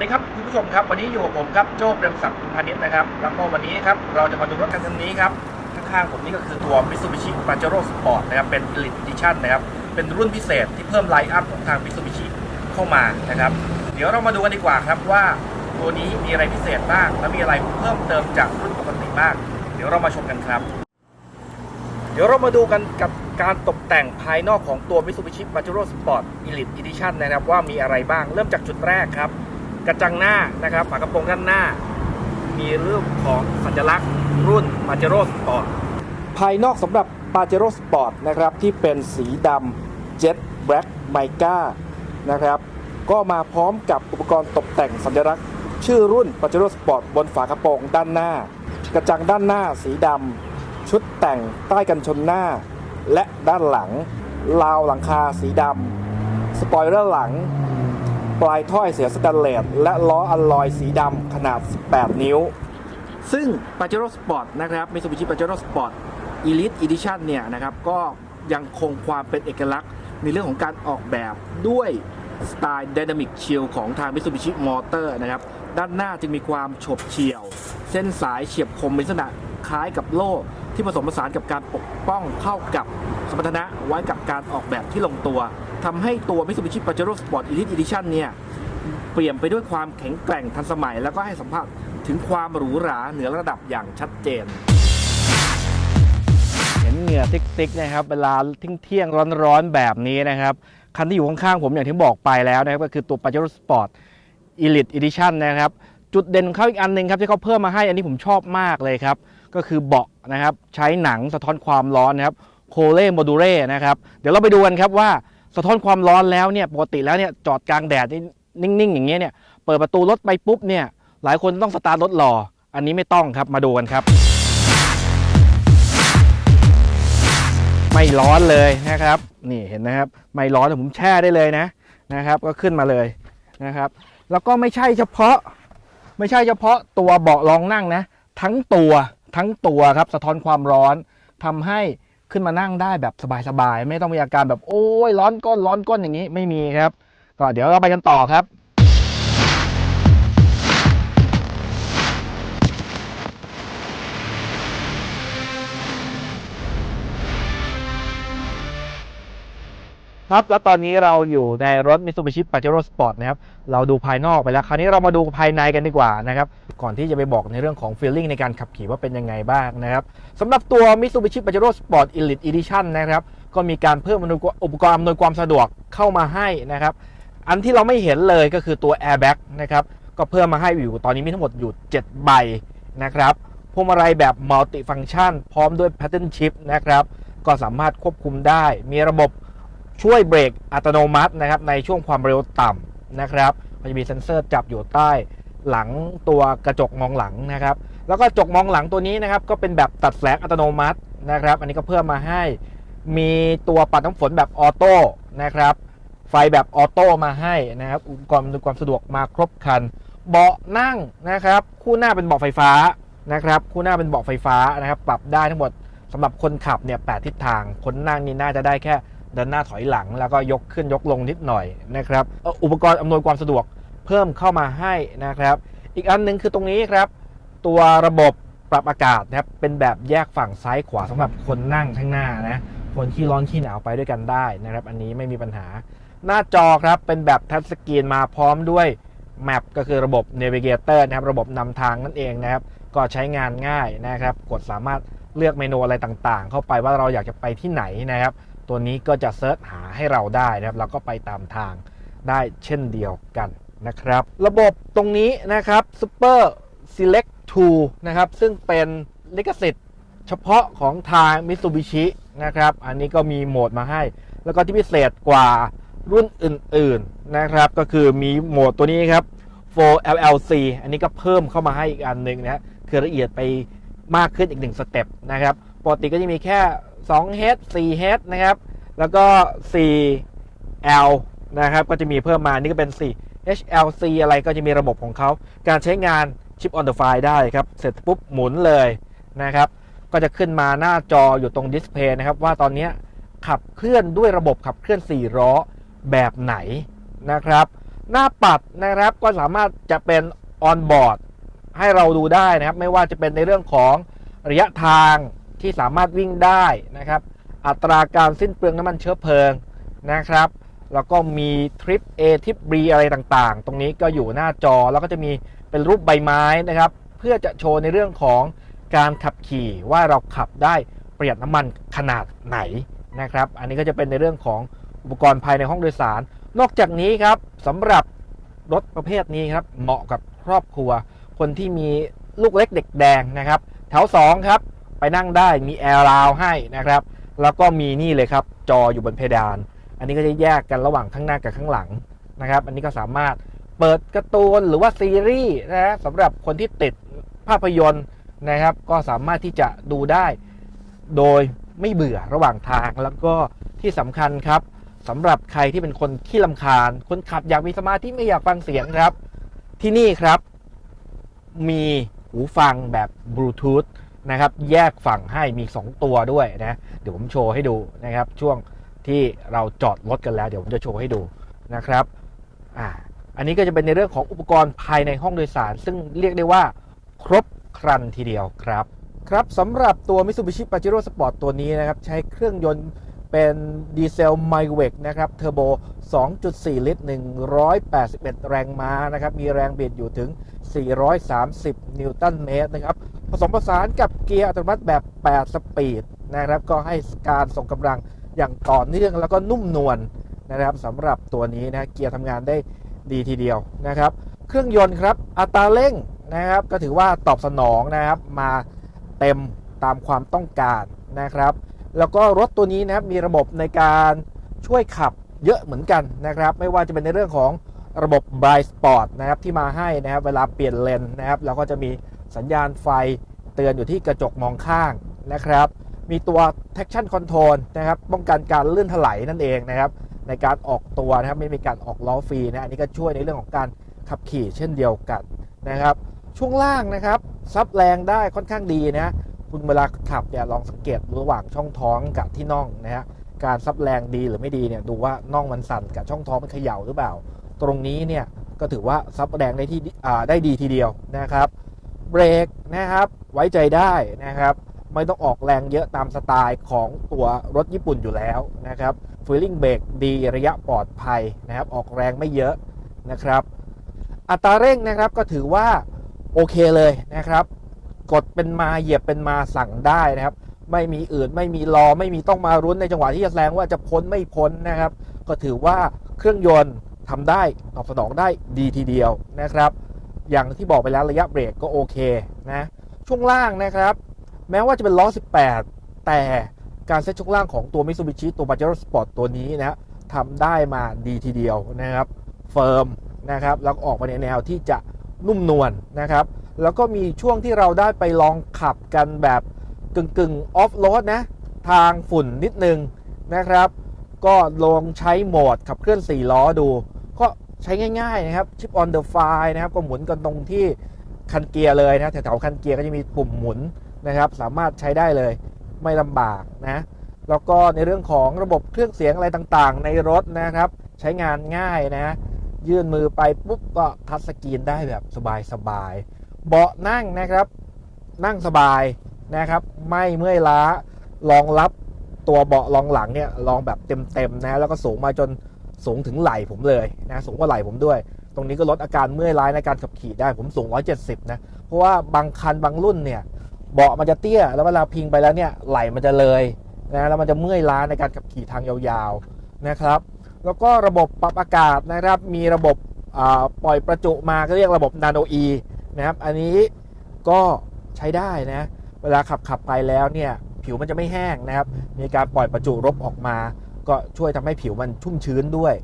วัสดีครับคุณผู้ชมครับวันนี้อยู่กับผมครับโจ้เปรมศักดิ์พาณิชย์นะครับแล้วก็วันนี้ครับเราจะมาดูรถคันนี้ครับข้างๆผมนี่ก็คือตัว Mitsubishi Pajero Sport นะครับเป็น Elite Edition นะครับเป็นรุ่นพิเศษที่เพิ่มไลน์อัพของทาง Mitsubishi เข้ามานะครับเดี๋ยวเรามาดูกันดีกว่าครับว่าตัวนี้มีอะไรพิเศษบ้างและมีอะไรเพิ่มเติมจากรุ่นปกติบ้างเดี๋ยวเรามาชมกันครับ เดี๋ยวเรามาดูกันกับการตกแต่งภายนอกของตัว Mitsubishi Pajero Sport Elite Edition นะครับว่ามีอะไรบ้างเริ่มจากจุดแรกครับ กระจังหน้านะครับฝากระโปรงด้านหน้า มีเรื่องของสัญลักษณ์รุ่น Pajero Sport ภายนอกสำหรับ Pajero Sport นะครับที่เป็นสีดำ Jet Black Mica นะครับก็มาพร้อมกับอุปกรณ์ตกแต่งสัญลักษณ์ ชื่อรุ่น Pajero Sport บนฝากระโปรงด้านหน้า กระจังด้านหน้าสีดำชุดแต่งใต้กันชนหน้า และด้านหลังราวหลังคาสีดำสปอยเลอร์หลัง ปลายถ้อยเสียสแตนเลสและล้ออัลลอยสีดำขนาด 18 นิ้ว ซึ่ง Pajero Sport นะครับ Mitsubishi Pajero Sport Elite Edition เนี่ยนะครับ ก็ยังคงความเป็นเอกลักษณ์ในเรื่องของการออกแบบด้วยสไตล์ Dynamic Shield ของทาง Mitsubishi Motor นะครับ ด้านหน้าจึงมีความฉบเฉี่ยว เส้นสายเฉียบคมเป็นลักษณะคล้ายกับโล่ ที่ผสมผสานกับการปกป้องเข้ากับสมรรถนะไว้กับการออกแบบที่ลงตัวทำให้ตัว Mitsubishi Pajero Sport Elite Edition เนี่ยเปลี่ยนไปด้วยความแข็งแกร่งทันสมัย แล้วก็ให้สัมผัสถึงความหรูหราเหนือระดับอย่างชัดเจน เห็นเหงื่อซิกๆนะครับเวลาเที่ยงร้อนๆแบบนี้นะครับ คันที่อยู่ข้างๆผมอย่างที่บอกไปแล้วนะครับ ก็คือตัว Pajero Sport Elite Edition นะครับ จุดเด่นของเขาอีกอันหนึ่งครับที่เขาเพิ่มมาให้อันนี้ผมชอบมากเลยครับ ก็คือเบาะนะครับ ใช้หนังสะท้อนความร้อนนะครับโคเล่โมดูเร่นะครับ เดี๋ยวเราไปดูกันครับว่าสะท้อนความร้อนแล้วเนี่ยปกติแล้วเนี่ยจอดกลางแดดนี่นิ่งๆ อย่างเงี้ยเนี่ยเปิดประตูรถไปปุ๊บเนี่ยหลายคนต้องสตาร์ทรถรอ อันนี้ไม่ต้องครับมาดูกันครับ ไม่ร้อนเลยนะครับ นี่เห็นนะครับ ไม่ร้อนแต่ผมแช่ได้เลยนะนะครับ ก็ขึ้นมาเลยนะครับ แล้วก็ไม่ใช่เฉพาะ ไม่ใช่เฉพาะตัวเบาะรองนั่งนะ ทั้งตัว ทั้งตัวครับสะท้อนความร้อนทำให้ขึ้นมานั่งได้แบบสบายๆไม่ต้องมีอาการแบบโอ้ยร้อนก้นร้อนก้นอย่างนี้ไม่มีครับ ก็เดี๋ยวเราไปกันต่อครับ ครับแล้วตอนนี้เราอยู่ในรถ Mitsubishi Pajero Sport นะครับเราดูภายนอกไปแล้ว คราวนี้เรามาดูภายในกันดีกว่านะครับก่อนที่จะไปบอกในเรื่องของ feeling ในการขับขี่ว่าเป็นยังไงบ้างนะครับสำหรับตัว Mitsubishi Pajero Sport Elite Edition นะครับก็มีการเพิ่มอุปกรณ์อำนวยความสะดวกเข้ามาให้นะครับอันที่เราไม่เห็นเลยก็คือตัว airbag นะครับก็เพิ่มมาให้อยู่ตอนนี้มีทั้งหมดอยู่7ใบนะครับพวงมาลัยแบบ multi function พร้อมด้วย pattern shift นะครับก็สามารถควบคุมได้มีระบบ ช่วยเบรกอัตโนมัตินะครับในช่วงความเร็วต่ำนะครับมันจะมีเซ็นเซอร์จับอยู่ใต้หลังตัวกระจกมองหลังนะครับ แล้วก็กระจกมองหลังตัวนี้นะครับก็เป็นแบบตัดแสงอัตโนมัตินะครับ อันนี้ก็เพิ่มมาให้มีตัวปัดน้ำฝนแบบออโต้นะครับ ไฟแบบออโต้มาให้นะครับอุปกรณ์อำนวยความสะดวกมาครบครัน เบาะนั่งนะครับ คู่หน้าเป็นเบาะไฟฟ้านะครับ คู่หน้าเป็นเบาะไฟฟ้านะครับ ปรับได้ทั้งหมดสำหรับคนขับเนี่ยแทิศทางคนนั่งนี่น่าจะได้แค่ เดินหน้าถอยหลังแล้วก็ยกขึ้นยกลงนิดหน่อยนะครับ อุปกรณ์อำนวยความสะดวกเพิ่มเข้ามาให้นะครับ อีกอันหนึงคือตรงนี้ครับ ตัวระบบปรับอากาศนะครับเป็นแบบแยกฝั่งซ้ายขวาสำหรับคนนั่งข้างหน้านะคนที่ร้อนขี้หนาวไปด้วยกันได้นะครับ อันนี้ไม่มีปัญหา หน้าจอครับเป็นแบบทัชสกรีนมาพร้อมด้วยแมปก็คือระบบ Navigator นะครับระบบนำทางนั่นเองนะครับ ก็ใช้งานง่ายนะครับ กดสามารถเลือกเมนูอะไรต่างๆ เข้าไปว่าเราอยากจะไปที่ไหนนะครับ ตัวนี้ก็จะเซิร์ชหาให้เราได้นะครับเราก็ไปตามทางได้เช่นเดียวกันนะครับ ระบบตรงนี้นะครับ Super Select 2นะครับ ซึ่งเป็นลิขสิทธิ์เฉพาะของทาง Mitsubishi นะครับ อันนี้ก็มีโหมดมาให้ แล้วก็ที่พิเศษกว่ารุ่นอื่นๆนะครับ ก็คือมีโหมดตัวนี้ครับ 4 LLC อันนี้ก็เพิ่มเข้ามาให้อีกอันหนึ่งนะคือละเอียดไปมากขึ้นอีกหนึ่งสเต็ปนะครับ ปกติก็จะมีแค่ 2 H 4 H นะครับ แล้วก็ 4 L นะครับ ก็จะมีเพิ่มมา นี่ก็เป็น 4 HLC อะไรก็จะมีระบบของเขา การใช้งาน Chip on the fly ได้ครับ เสร็จปุ๊บหมุนเลยนะครับ ก็จะขึ้นมาหน้าจออยู่ตรงดิสเพย์นะครับ ว่าตอนนี้ขับเคลื่อนด้วยระบบขับเคลื่อน 4 ล้อแบบไหนนะครับ หน้าปัดนะครับก็สามารถจะเป็นออนบอร์ดให้เราดูได้นะครับ ไม่ว่าจะเป็นในเรื่องของระยะทาง ที่สามารถวิ่งได้นะครับ อัตราการสิ้นเปลืองน้ำมันเชื้อเพลิงนะครับ แล้วก็มีทริป A ทริป B อะไรต่างๆ ตรงนี้ก็อยู่หน้าจอแล้วก็จะมีเป็นรูปใบไม้นะครับ เพื่อจะโชว์ในเรื่องของการขับขี่ว่าเราขับได้ประหยัดน้ำมันขนาดไหนนะครับ อันนี้ก็จะเป็นในเรื่องของอุปกรณ์ภายในห้องโดยสาร นอกจากนี้ครับสำหรับรถประเภทนี้ครับเหมาะกับครอบครัว คนที่มีลูกเล็กเด็กแดงนะครับ แถว 2 ครับ ไปนั่งได้มีแอร์ราวให้นะครับ แล้วก็มีนี่เลยครับ จออยู่บนเพดาน อันนี้ก็จะแยกกันระหว่างข้างหน้ากับข้างหลังนะครับ อันนี้ก็สามารถเปิดการ์ตูนหรือว่าซีรีส์นะสำหรับคนที่ติดภาพยนตร์นะครับ ก็สามารถที่จะดูได้ โดยไม่เบื่อระหว่างทาง แล้วก็ที่สำคัญครับสำหรับใครที่เป็นคนขี้ลำคาญ คนขับอยากมีสมาธิไม่อยากฟังเสียงครับ ที่นี่ครับ มีหูฟังแบบบลูทูธ นะครับ แยกฝั่งให้มี 2 ตัวด้วยนะเดี๋ยวผมโชว์ให้ดูนะครับ ช่วงที่เราจอดรถกันแล้ว เดี๋ยวผมจะโชว์ให้ดูนะครับอ่าอันนี้ก็จะเป็นในเรื่องของอุปกรณ์ภายในห้องโดยสาร ซึ่งเรียกได้ว่าครบครันทีเดียวครับ ครับสำหรับตัว Mitsubishi Pajero Sport ตัวนี้นะครับ ใช้เครื่องยนต์เป็นดีเซลไมเวกนะครับเทอร์โบ 2.4 ลิตร 181 แรงม้านะครับ มีแรงบิดอยู่ถึง 430 นิวตันเมตรนะครับ ผสมผสานกับเกียร์อัตโนมัติแบบ 8 สปีดนะครับ ก็ให้การส่งกำลังอย่างต่อเนื่องแล้วก็นุ่มนวลนะครับสำหรับตัวนี้นะเกียร์ทำงานได้ดีทีเดียวนะครับ เครื่องยนต์ครับอัตราเร่งนะครับ ก็ถือว่าตอบสนองนะครับมาเต็มตามความต้องการนะครับ แล้วก็รถตัวนี้นะครับมีระบบในการช่วยขับเยอะเหมือนกันนะครับ ไม่ว่าจะเป็นในเรื่องของระบบ Bright Spot นะครับที่มาให้นะครับเวลาเปลี่ยนเลนนะครับเราก็จะมี สัญญาณไฟเตือนอยู่ที่กระจกมองข้างนะครับ มีตัว traction control นะครับ ป้องกันการเลื่อนถลายนั่นเองนะครับ ในการออกตัวนะครับ ไม่มีการออกล้อฟรีนะ อันนี้ก็ช่วยในเรื่องของการขับขี่เช่นเดียวกันนะครับ ช่วงล่างนะครับ ซับแรงได้ค่อนข้างดีนะ คุณเวลาขับเนี่ยลองสังเกตระหว่างช่องท้องกับที่น่องนะฮะ การซับแรงดีหรือไม่ดีเนี่ยดูว่าน่องมันสั่นกับช่องท้องมันเขย่าหรือเปล่า ตรงนี้เนี่ยก็ถือว่าซับแรงได้ที่ได้ดีทีเดียวนะครับ เบรกนะครับ ไว้ใจได้นะครับ ไม่ต้องออกแรงเยอะตามสไตล์ของตัวรถญี่ปุ่นอยู่แล้วนะครับฟีลลิ่งเบรกดีระยะปลอดภัยนะครับ ออกแรงไม่เยอะนะครับ อัตราเร่งนะครับก็ถือว่าโอเคเลยนะครับ กดเป็นมาเหยียบเป็นมาสั่งได้นะครับ ไม่มีอื่นไม่มีรอไม่มีต้องมารุ้นในจังหวะที่จะแซงว่าจะพ้นไม่พ้นนะครับ ก็ถือว่าเครื่องยนต์ทำได้ตอบสนองได้ดีทีเดียวนะครับ อย่างที่บอกไปแล้วระยะเบรกก็โอเคนะช่วงล่างนะครับ แม้ว่าจะเป็นล้อ 18 แต่การเซ็ตช่วงล่างของตัว Mitsubishi ตัว Pajero Sport ตัวนี้นะทำได้มาดีทีเดียวนะครับเฟิร์มนะครับแล้วก็ออกมาในแนวที่จะนุ่มนวลนะครับ แล้วก็มีช่วงที่เราได้ไปลองขับกันแบบกึ่งกึ่งออฟโรดนะทางฝุ่นนิดนึงนะครับ ก็ลองใช้โหมดขับเคลื่อน 4 ล้อดู ใช้ง่ายๆนะครับชิปออนเดอะไฟนะครับก็หมุนกันตรงที่คันเกียร์เลยนะแถวๆคันเกียร์ก็จะมีปุ่มหมุนนะครับ สามารถใช้ได้เลยไม่ลำบากนะ แล้วก็ในเรื่องของระบบเครื่องเสียงอะไรต่างๆ ในรถนะครับ ใช้งานง่ายนะ ยื่นมือไปปุ๊บก็ทัชสกรีนได้แบบสบายๆเบาะนั่งนะครับ นั่งสบายนะครับ ไม่เมื่อยล้ารองรับตัวเบาะรองหลังเนี่ยรองแบบเต็มๆนะแล้วก็สูงมาจน สูงถึงไหล่ผมเลยนะสูงกว่าไหล่ผมด้วย ตรงนี้ก็ลดอาการเมื่อยล้าในการขับขี่ได้ผมสูง 170 นะ เพราะว่าบางคันบางรุ่นเนี่ยเบาะมันจะเตี้ย แล้วเวลาพิงไปแล้วเนี่ยไหล่มันจะเลยนะแล้วมันจะเมื่อยล้าในการขับขี่ทางยาวๆนะครับ แล้วก็ระบบปรับอากาศนะครับ มีระบบปล่อยประจุมาก็เรียกระบบนาโนอีนะครับ อันนี้ก็ใช้ได้นะ เวลาขับขับไปแล้วเนี่ยผิวมันจะไม่แห้งนะครับ มีการปล่อยประจุรบออกมา ก็ช่วยทำให้ผิวมันชุ่มชื้นด้วย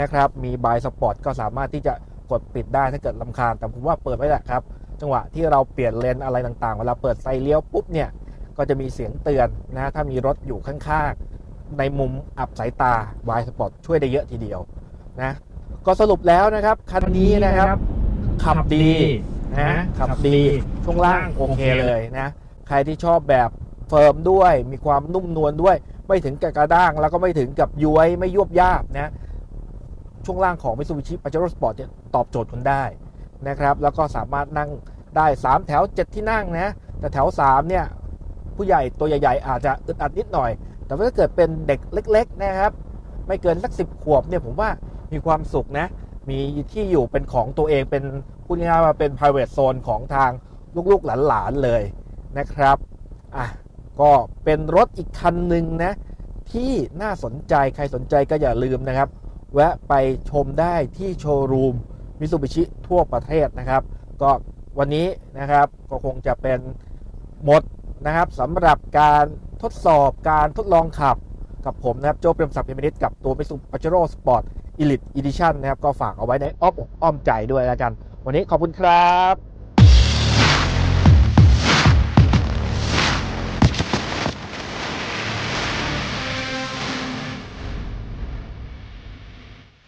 นะครับ มีบายสปอร์ตก็สามารถที่จะกดปิดได้ถ้าเกิดลำคาญ แต่ผมว่าเปิดไว้แหละครับ จังหวะที่เราเปลี่ยนเลนอะไรต่างๆ เวลาเปิดไฟเลี้ยวปุ๊บเนี่ย ก็จะมีเสียงเตือนนะถ้ามีรถอยู่ข้างๆ ในมุมอับสายตา y Sport ช่วยได้เยอะทีเดียวนะ ก็สรุปแล้วนะครับ คันนี้นะครับ ขับดีนะขับดีช่วงล่างโอเคเลยนะ ใครที่ชอบแบบเฟิร์มด้วย มีความนุ่มนวลด้วย ไม่ถึงกับกระด้าง แล้วก็ไม่ถึงกับย้วยไม่ยวบยาบนะช่วงล่างของ Mitsubishi Pajero Sport เนี่ยตอบโจทย์คุณได้นะครับแล้วก็สามารถนั่งได้ 3 แถว 7 ที่นั่งนะแต่แถว 3 เนี่ย ผู้ใหญ่ตัวใหญ่ๆ อาจจะอึดอัดนิดหน่อย แต่ถ้าเกิดเป็นเด็กเล็ก ๆ นะครับ ไม่เกินสักสิบขวบเนี่ยผมว่ามีความสุขนะ มีที่อยู่เป็นของตัวเองเป็นพูดง่ายๆว่าเป็น private zone ของทางลูกๆหลานๆเลยนะครับอะ ก็เป็นรถอีกคันหนึ่งนะ ที่น่าสนใจใครสนใจก็อย่าลืมนะครับ แวะไปชมได้ที่โชว์รูมมิ t ูบิชิทั่วประเทศนะครับ ก็วันนี้นะครับก็คงจะเป็นหมดนะครับสำหรับการทดสอบการทดลองขับกับผมนะครับ โจเปรมศักดิ์เพิมนิตกับตัว Mitsubishi Pajero Sport Elite Edition นะครับ ก็ฝากเอาไว้ในอ้อมอกอ้อมใจด้วยแล้วกัน วันนี้ขอบคุณครับ